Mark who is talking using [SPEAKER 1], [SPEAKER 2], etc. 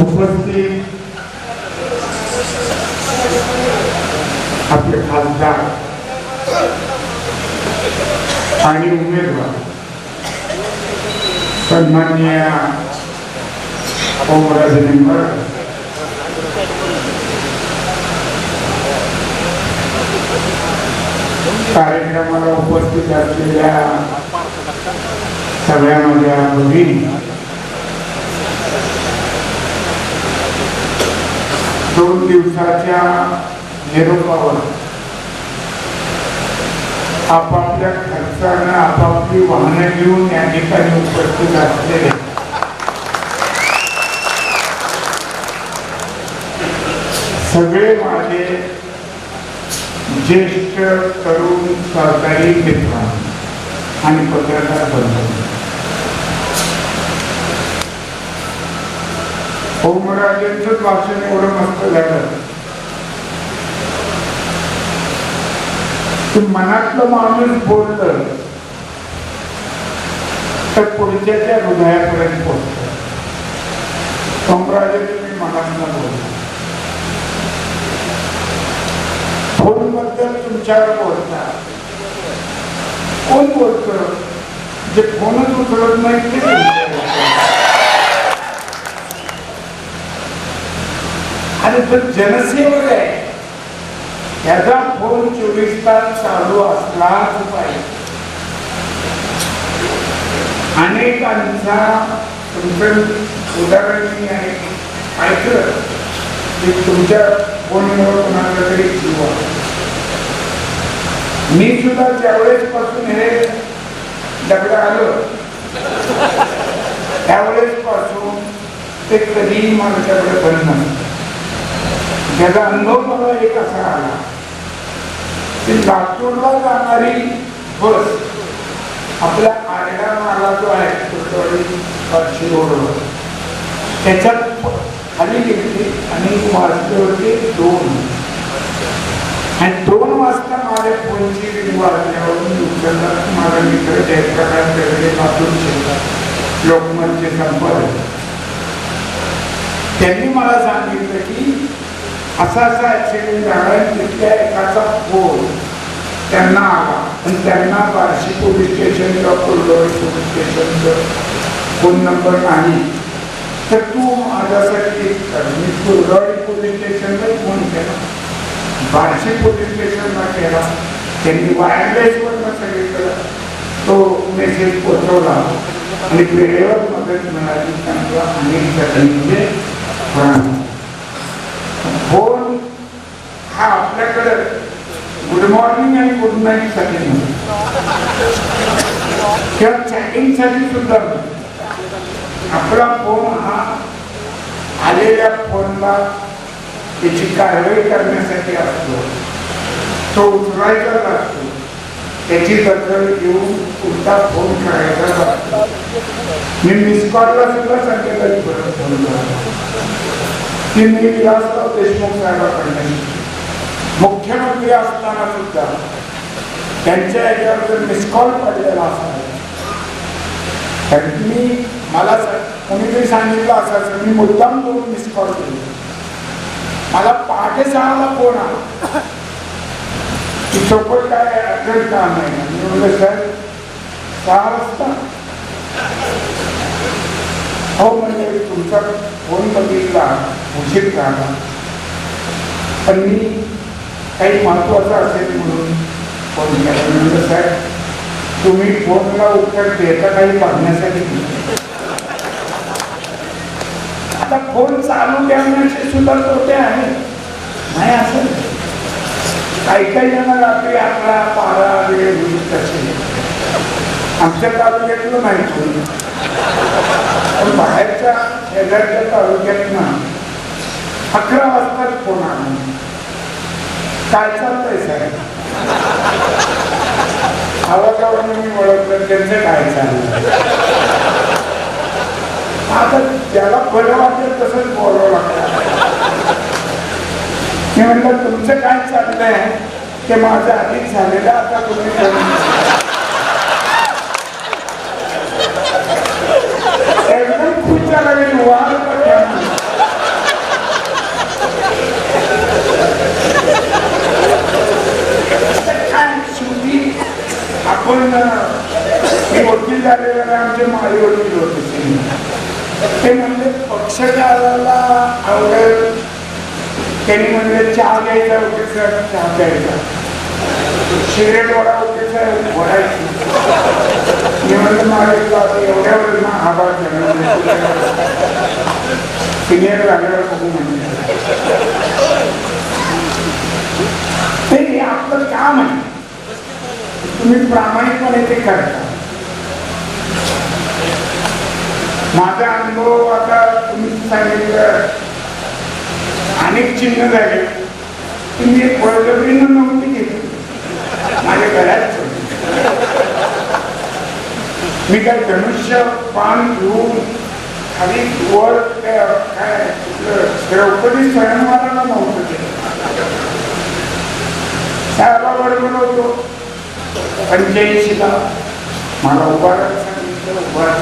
[SPEAKER 1] उपस्थित आपले खासदार आणि उमेदवार सन्माननीय ओमराजे निंबाळकर. कार्यक्रमाला उपस्थित असलेल्या सगळ्या माझ्या भगिनी दोन दिवसाच्या निरोपावर. आपापल्या खर्चानं आपापली वाहनं घेऊन या ठिकाणी उपस्थित असलेले. सगळे माझे ज्येष्ठ तरुण सरकारी मित्र आणि पत्रकार बनवले ओमराजेंचं भाषण एवढं मस्त झालं. की मनातलं माणूस बोललं तर पुढच्याच्या हृदयापर्यंत पोहोचत. ओमराजेंनी मी मनातलं बोललो फोनबद्दल तुमच्यावर बोलता. कोण बोलत? जे फोनच उचलत नाही ते तुमच्यावर बोलतात. आणि जो जनसेवक आहे. त्याचा फोन चोवीस तास चालू असलाच पाहिजे. अनेकांचा तुमचं उदाहरण मी आहे. ऐकलं की तुमच्या फोनवर कोणाला तरी जीव मी सुद्धा त्यावेळेस पासून हे दगड आलो त्यावेळेस पासून ते कधीही माझ्याकडे बंद नव्हतं. त्याचा अनुभव मला एक असा आला. की लातूरला जाणारी बस आपल्या आरडा माला जो आहे पाचशे रोडवर त्याच्यात खाली घेतली आणि वाजले होते दोन. आणि दोन वाजता माझ्या फोनची रिंग वाजल्यावरून उचलला माझा मित्र जयप्रकाश दगडे लातूर जिल्हा लोकमतचे संपर्क. त्यांनी मला सांगितलं की असा असा ऍक्सिडेंट झाला तिथल्या एकाचा फोन त्यांना आला. आणि त्यांना बार्शी पोलीस स्टेशन किंवा कुर्डोळी पोलीस स्टेशनचं फोन नंबर नाही. तर तू माझ्यासाठी मी कुर्डोळी पोलीस स्टेशनला फोन केला. बार्शी पोलीस स्टेशनला केला. त्यांनी वायरलेसवरनं सगळीकडं तो मेसेज पोचवला आणि वेळेवर मदत मिळाली त्यांना अनेक जणांचे फोन हा आपल्याकडे गुड मॉर्निंग आणि गुड नाईटसाठी किंवा चॅटिंगसाठी सुद्धा आपला फोन हा आलेल्या फोनला त्याची कारवाई करण्यासाठी असतो. तो उचलायचा लागतो. त्याची दखल घेऊन पुढचा फोन करायचा लागतो. मी मिस कॉलला सुद्धा संकेताची परत मी विलासराव देशमुख साहेबांकडे मुख्यमंत्री असताना सुद्धा त्यांच्या याच्यावर जर मिस कॉल पडलेला असावा तर मी मला कोणीतरी सांगितलं असायचं मी मुद्दाम करून मिस कॉल. मला पहाटे सहाला फोन आला. की चौकट काय अर्जंट काम नाही? म्हणजे म्हणलं सर सहा वाजता. हो म्हणजे तुमचा फोन बघितला उशीर झाला पण मी काही महत्वाचं असेल म्हणून फोन केला. म्हणजे साहेब तुम्ही फोनला उत्तर देता काही बघण्यासाठी आता फोन चालू ठेवण्याचे सुद्धा तोटे आहे नाही असं. काही काही जण रात्री अकरा बारा वेळ होईल तसे. आमच्या तालुक्यातलं नाही पण बाहेरच्या शेजारच्या तालुक्यात ना अकरा वाजताच फोन आणून काय चालतंय साहेब? आवाजावरून मी ओळखलं त्यांचं काय चाललं आता ज्याला बरं वाटेल तसंच बोलावं लागतं. मी म्हटलं तुमचं काय चाललंय? ते माझं आधीच झालेलं आता तुम्ही करावे वाद शेवटी आपण मी वकील झालेला आमचे माई वडील होते ते म्हणजे पक्षकाराला आवडेल. त्यांनी म्हणजे चहा घ्यायचा वकील साहेब चहा प्यायचा. शिरेट वडा वकील साहेब वडायची आता एवढ्या आभार सिनियर झाल्यावर बघू म्हणजे ते आपलं काम आहे. तुम्ही प्रामाणिकपणे ते करता माझा अनुभव आता तुम्ही सांगितलं. अनेक चिन्ह झाले. तुम्ही एक बळजबरीनं नव्हती घेतली. माझ्या घरात मी काय धनुष्य पान घेऊन खाली वर काय काय द्रौपदी स्वयंवराला नव्हतं केलं साहेबाबरोबर होतो. पंच्याऐंशीला मला उभारायला सांगितलं उभार